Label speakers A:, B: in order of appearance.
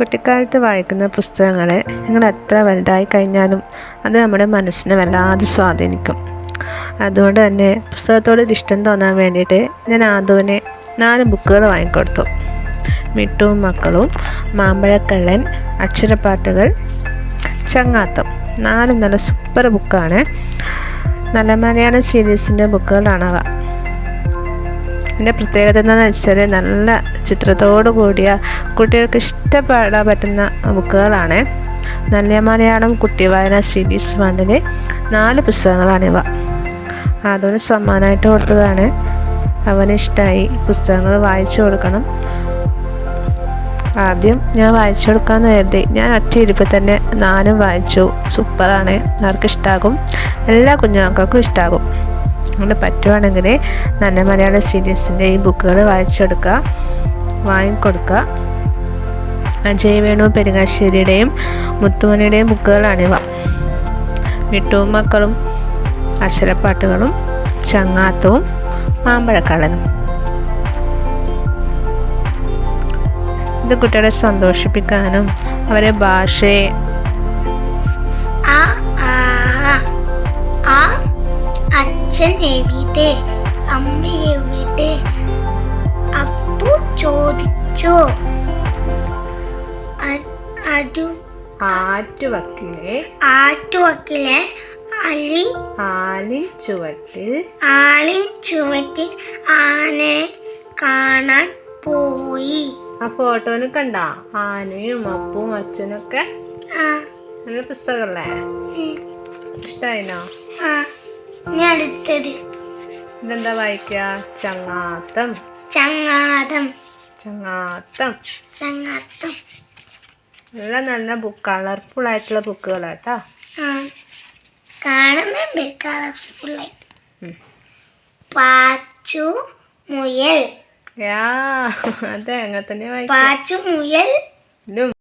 A: കുട്ടിക്കാലത്ത് വായിക്കുന്ന പുസ്തകങ്ങളെ ഞങ്ങൾ എത്ര വലുതായി കഴിഞ്ഞാലും അത് നമ്മുടെ മനസ്സിനെ വല്ലാതെ സ്വാധീനിക്കും. അതുകൊണ്ട് തന്നെ പുസ്തകത്തോട് ഇഷ്ടം തോന്നാൻ വേണ്ടിയിട്ട് ഞാൻ ആദുവിനെ നാല് ബുക്കുകൾ വാങ്ങിക്കൊടുത്തു. മിട്ടുവും മക്കളും മാമ്പഴക്കള്ളൻ അക്ഷരപ്പാട്ടുകൾ ചങ്ങാത്തം. നാലും നല്ല സൂപ്പർ ബുക്കാണ്. നല്ല മലയാളം സീരീസിന്റെ ബുക്കുകളാണവ ഇതിന്റെ പ്രത്യേകത എന്താണെന്ന് വെച്ചാൽ നല്ല ചിത്രത്തോടു കൂടിയ കുട്ടികൾക്ക് ഇഷ്ടപ്പെടാൻ പറ്റുന്ന ബുക്കുകളാണ്. നല്ല മലയാളം കുട്ടി വായന സീരീസ് വണ്ണിലെ നാല് പുസ്തകങ്ങളാണിവ അതിന് സമ്മാനമായിട്ട് കൊടുത്തതാണ്. അവന് ഇഷ്ടമായി പുസ്തകങ്ങൾ വായിച്ചു കൊടുക്കണം. ആദ്യം ഞാൻ വായിച്ചു കൊടുക്കാമെന്ന് കരുതി. ഞാൻ ഒറ്റ തന്നെ നാലും വായിച്ചു. സൂപ്പറാണ്. അവർക്ക് ഇഷ്ടമാകും എല്ലാ കുഞ്ഞുമക്കൾക്കും ഇഷ്ടമാകും അങ്ങനെ പറ്റുവാണെങ്കിൽ നല്ല മലയാള സീരീസിന്റെ ഈ ബുക്കുകൾ വായിച്ചെടുക്കുക വാങ്ങിക്കൊടുക്കുക. അജയ് വേണു പെരുങ്ങാശ്ശേരിയുടെയും മുത്തുമണിയുടെയും ബുക്കുകളാണിവ വിട്ടുവും മക്കളും അക്ഷരപ്പാട്ടുകളും ചങ്ങാത്തവും മാമ്പഴക്കള്ളനും ഇത് കുട്ടികളെ സന്തോഷിപ്പിക്കാനും അവരെ ഭാഷയെ
B: അച്ഛൻ എവിടെ? അമ്മ എവിടെ? അപ്പു ചോദിച്ചു? അടു
A: ആറ്റുവക്കിലെ
B: ആറ്റുവക്കിലെ അലി
A: ആലിൻ ചുവട്ടിൽ
B: ആലിൻ ചുവട്ടിൽ ആനയെ കാണാൻ പോയി.
A: ആ ഫോട്ടോനെ കണ്ട? ആനയും അപ്പും അച്ഛനൊക്കെ? നല്ല പുസ്തകമല്ലേ? ഇഷ്ടായിനോ?
B: ആ. അടുത്തത്
A: ഇതെന്താ വായിക്കുക ചങ്ങാത്തം.
B: ചങ്ങാതം
A: ചങ്ങാത്തം.
B: ചങ്ങാത്തം.
A: നല്ല നല്ല ബുക്ക് കളർഫുൾ ആയിട്ടുള്ള ബുക്കുകളാട്ടോ.
B: കാണുന്നുണ്ട് കളർഫുൾ
A: ആയിട്ട്.
B: പാച്ചു മുയൽ.
A: യാ അതെ അങ്ങനെ തന്നെ വായിക്കാം.
B: പാച്ചു മുയൽ.